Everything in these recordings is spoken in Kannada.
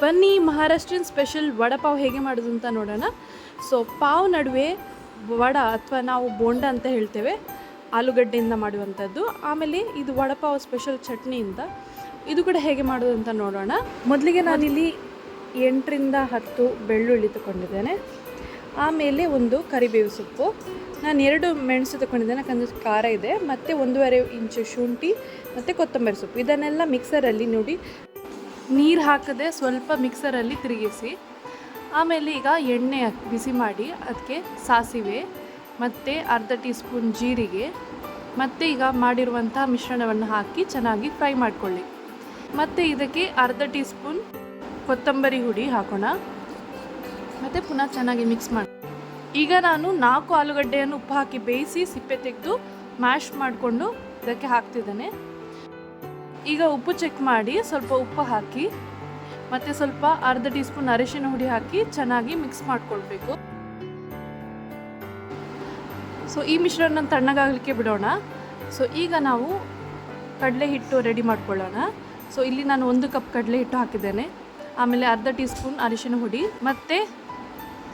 ಬನ್ನಿ ಮಹಾರಾಷ್ಟ್ರೀಯನ್ ಸ್ಪೆಷಲ್ ವಡಪಾವ್ ಹೇಗೆ ಮಾಡೋದು ಅಂತ ನೋಡೋಣ. ಸೊ ಪಾವ್ ನಡುವೆ ವಡ ಅಥವಾ ನಾವು ಬೋಂಡ ಅಂತ ಹೇಳ್ತೇವೆ, ಆಲೂಗಡ್ಡೆಯಿಂದ ಮಾಡುವಂಥದ್ದು. ಆಮೇಲೆ ಇದು ವಡಪಾವ್ ಸ್ಪೆಷಲ್ ಚಟ್ನಿಯಿಂದ ಇದು ಕೂಡ ಹೇಗೆ ಮಾಡೋದು ಅಂತ ನೋಡೋಣ. ಮೊದಲಿಗೆ ನಾನಿಲ್ಲಿ ಎಂಟರಿಂದ ಹತ್ತು ಬೆಳ್ಳುಳ್ಳಿ ತಗೊಂಡಿದ್ದೇನೆ. ಆಮೇಲೆ ಒಂದು ಕರಿಬೇವು ಸೊಪ್ಪು. ನಾನು ಎರಡು ಮೆಣಸು ತಗೊಂಡಿದ್ದೇನೆ, ಯಾಕಂದರೆ ಖಾರ ಇದೆ. ಮತ್ತು ಒಂದೂವರೆ ಇಂಚು ಶುಂಠಿ, ಮತ್ತು ಕೊತ್ತಂಬರಿ ಸೊಪ್ಪು. ಇದನ್ನೆಲ್ಲ ಮಿಕ್ಸರಲ್ಲಿ ನೋಡಿ ನೀರು ಹಾಕದೆ ಸ್ವಲ್ಪ ಮಿಕ್ಸರಲ್ಲಿ ತಿರುಗಿಸಿ, ಆಮೇಲೆ ಈಗ ಎಣ್ಣೆ ಬಿಸಿ ಮಾಡಿ ಅದಕ್ಕೆ ಸಾಸಿವೆ ಮತ್ತು ಅರ್ಧ ಟೀ ಸ್ಪೂನ್ ಜೀರಿಗೆ ಮತ್ತು ಈಗ ಮಾಡಿರುವಂತಹ ಮಿಶ್ರಣವನ್ನು ಹಾಕಿ ಚೆನ್ನಾಗಿ ಫ್ರೈ ಮಾಡಿಕೊಳ್ಳಿ. ಮತ್ತು ಇದಕ್ಕೆ ಅರ್ಧ ಟೀ ಸ್ಪೂನ್ ಕೊತ್ತಂಬರಿ ಹುಡಿ ಹಾಕೋಣ. ಮತ್ತು ಪುನಃ ಚೆನ್ನಾಗಿ ಮಿಕ್ಸ್ ಮಾಡಿ, ಈಗ ನಾನು ನಾಲ್ಕು ಆಲೂಗಡ್ಡೆಯನ್ನು ಉಪ್ಪು ಹಾಕಿ ಬೇಯಿಸಿ ಸಿಪ್ಪೆ ತೆಗೆದು ಮ್ಯಾಶ್ ಮಾಡಿಕೊಂಡು ಇದಕ್ಕೆ ಹಾಕ್ತಿದ್ದೇನೆ. ಈಗ ಉಪ್ಪು ಚೆಕ್ ಮಾಡಿ, ಸ್ವಲ್ಪ ಉಪ್ಪು ಹಾಕಿ, ಮತ್ತು ಸ್ವಲ್ಪ ಅರ್ಧ ಟೀ ಸ್ಪೂನ್ ಅರಿಶಿನ ಹುಡಿ ಹಾಕಿ ಚೆನ್ನಾಗಿ ಮಿಕ್ಸ್ ಮಾಡ್ಕೊಳ್ಬೇಕು. ಸೊ ಈ ಮಿಶ್ರಣ ತಣ್ಣಗಾಗಲಿಕ್ಕೆ ಬಿಡೋಣ. ಸೊ ಈಗ ನಾವು ಕಡಲೆ ಹಿಟ್ಟು ರೆಡಿ ಮಾಡ್ಕೊಳ್ಳೋಣ. ಸೊ ಇಲ್ಲಿ ನಾನು ಒಂದು ಕಪ್ ಕಡಲೆ ಹಿಟ್ಟು ಹಾಕಿದ್ದೇನೆ. ಆಮೇಲೆ ಅರ್ಧ ಟೀ ಸ್ಪೂನ್ ಅರಿಶಿನ ಹುಡಿ, ಮತ್ತು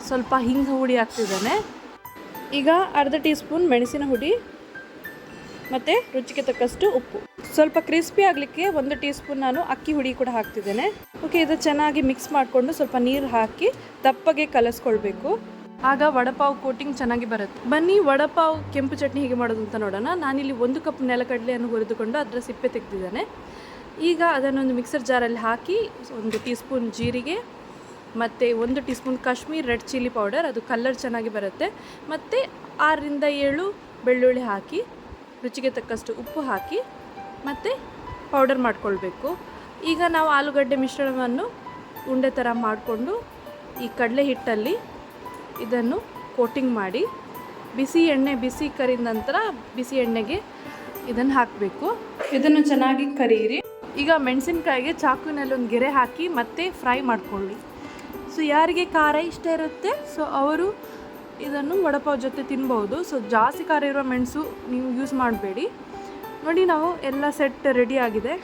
ಸ್ವಲ್ಪ ಹಿಂಗ ಹುಡಿ ಹಾಕ್ತಿದ್ದೇನೆ. ಈಗ ಅರ್ಧ ಟೀ ಸ್ಪೂನ್ ಮೆಣಸಿನ ಹುಡಿ ಮತ್ತು ರುಚಿಗೆ ತಕ್ಕಷ್ಟು ಉಪ್ಪು. ಸ್ವಲ್ಪ ಕ್ರಿಸ್ಪಿ ಆಗಲಿಕ್ಕೆ ಒಂದು ಟೀ ಸ್ಪೂನ್ ನಾನು ಅಕ್ಕಿ ಹುಡಿ ಕೂಡ ಹಾಕ್ತಿದ್ದೇನೆ. ಓಕೆ ಇದು ಚೆನ್ನಾಗಿ ಮಿಕ್ಸ್ ಮಾಡಿಕೊಂಡು ಸ್ವಲ್ಪ ನೀರು ಹಾಕಿ ದಪ್ಪಗೆ ಕಲಸ್ಕೊಳ್ಬೇಕು. ಆಗ ವಡಪಾವ್ ಕೋಟಿಂಗ್ ಚೆನ್ನಾಗಿ ಬರುತ್ತೆ. ಬನ್ನಿ, ವಡಪಾವ್ ಕೆಂಪು ಚಟ್ನಿ ಹೇಗೆ ಮಾಡೋದು ಅಂತ ನೋಡೋಣ. ನಾನಿಲ್ಲಿ ಒಂದು ಕಪ್ ನೆಲಕಡಲೆಯನ್ನು ಹುರಿದುಕೊಂಡು ಅದರ ಸಿಪ್ಪೆ ತೆಗೆದಿದ್ದೇನೆ. ಈಗ ಅದನ್ನೊಂದು ಮಿಕ್ಸರ್ ಜಾರಲ್ಲಿ ಹಾಕಿ ಒಂದು ಟೀ ಸ್ಪೂನ್ ಜೀರಿಗೆ, ಮತ್ತು ಒಂದು teaspoon Kashmir red chilli powder ಅದು ಕಲರ್ ಚೆನ್ನಾಗಿ ಬರುತ್ತೆ. ಮತ್ತು ಆರರಿಂದ ಏಳು ಬೆಳ್ಳುಳ್ಳಿ ಹಾಕಿ ರುಚಿಗೆ ತಕ್ಕಷ್ಟು ಉಪ್ಪು ಹಾಕಿ ಮತ್ತು ಪೌಡರ್ ಮಾಡಿಕೊಳ್ಬೇಕು. ಈಗ ನಾವು ಆಲೂಗಡ್ಡೆ ಮಿಶ್ರಣವನ್ನು ಉಂಡೆ ಥರ ಮಾಡಿಕೊಂಡು ಈ ಕಡಲೆ ಹಿಟ್ಟಲ್ಲಿ ಇದನ್ನು ಕೋಟಿಂಗ್ ಮಾಡಿ ಬಿಸಿ ಎಣ್ಣೆ ಬಿಸಿ ಕರಿದ ನಂತರ ಬಿಸಿ ಎಣ್ಣೆಗೆ ಇದನ್ನು ಹಾಕಬೇಕು. ಇದನ್ನು ಚೆನ್ನಾಗಿ ಕರೀರಿ. ಈಗ ಮೆಣಸಿನ್ಕಾಯಿಗೆ ಚಾಕುವಿನಲ್ಲಿ ಒಂದು ಗೆರೆ ಹಾಕಿ ಮತ್ತೆ ಫ್ರೈ ಮಾಡ್ಕೊಳ್ಳಿ. ಸೊ ಯಾರಿಗೆ ಖಾರ ಇಷ್ಟ ಇರುತ್ತೆ ಸೊ ಅವರು ಇದನ್ನು ವಡಪಾವ್ ಜೊತೆ ತಿನ್ಬೋದು ಸೊ ಜಾಸ್ತಿ ಖಾರ ಇರೋ ಮೆಣಸು ನೀವು ಯೂಸ್ ಮಾಡಬೇಡಿ. ನೋಡಿ ನಾವು ಎಲ್ಲ ಸೆಟ್ ರೆಡಿ ಆಗಿದೆ.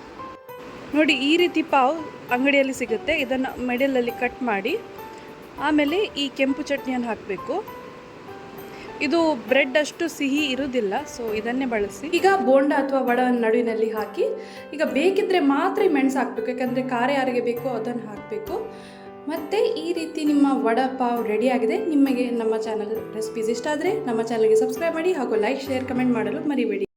ನೋಡಿ ಈ ರೀತಿ ಪಾವ್ ಅಂಗಡಿಯಲ್ಲಿ ಸಿಗುತ್ತೆ. ಇದನ್ನು ಮೆಡಲಲ್ಲಿ ಕಟ್ ಮಾಡಿ, ಆಮೇಲೆ ಈ ಕೆಂಪು ಚಟ್ನಿಯನ್ನು ಹಾಕಬೇಕು. ಇದು ಬ್ರೆಡ್ ಅಷ್ಟು ಸಿಹಿ ಇರುವುದಿಲ್ಲ ಸೊ ಇದನ್ನೇ ಬಳಸಿ. ಈಗ ಬೋಂಡ ಅಥವಾ ವಡ ನಡುವಿನಲ್ಲಿ ಹಾಕಿ, ಈಗ ಬೇಕಿದ್ರೆ ಮಾತ್ರ ಮೆಣಸು ಹಾಕಬೇಕು. ಯಾಕಂದರೆ ಖಾರ ಯಾರಿಗೆ ಬೇಕೋ ಅದನ್ನು ಹಾಕಬೇಕು. ಮತ್ತು ಈ ರೀತಿ ನಿಮ್ಮ ವಡ ಪಾವ್ ರೆಡಿ ಆಗಿದೆ. ನಿಮಗೆ ನಮ್ಮ ಚಾನಲ್ ರೆಸಿಪೀಸ್ ಇಷ್ಟ ಆದರೆ ನಮ್ಮ ಚಾನಲ್ಗೆ ಸಬ್ಸ್ಕ್ರೈಬ್ ಮಾಡಿ ಹಾಗೂ ಲೈಕ್ ಶೇರ್ ಕಮೆಂಟ್ ಮಾಡಲು ಮರಿಬೇಡಿ.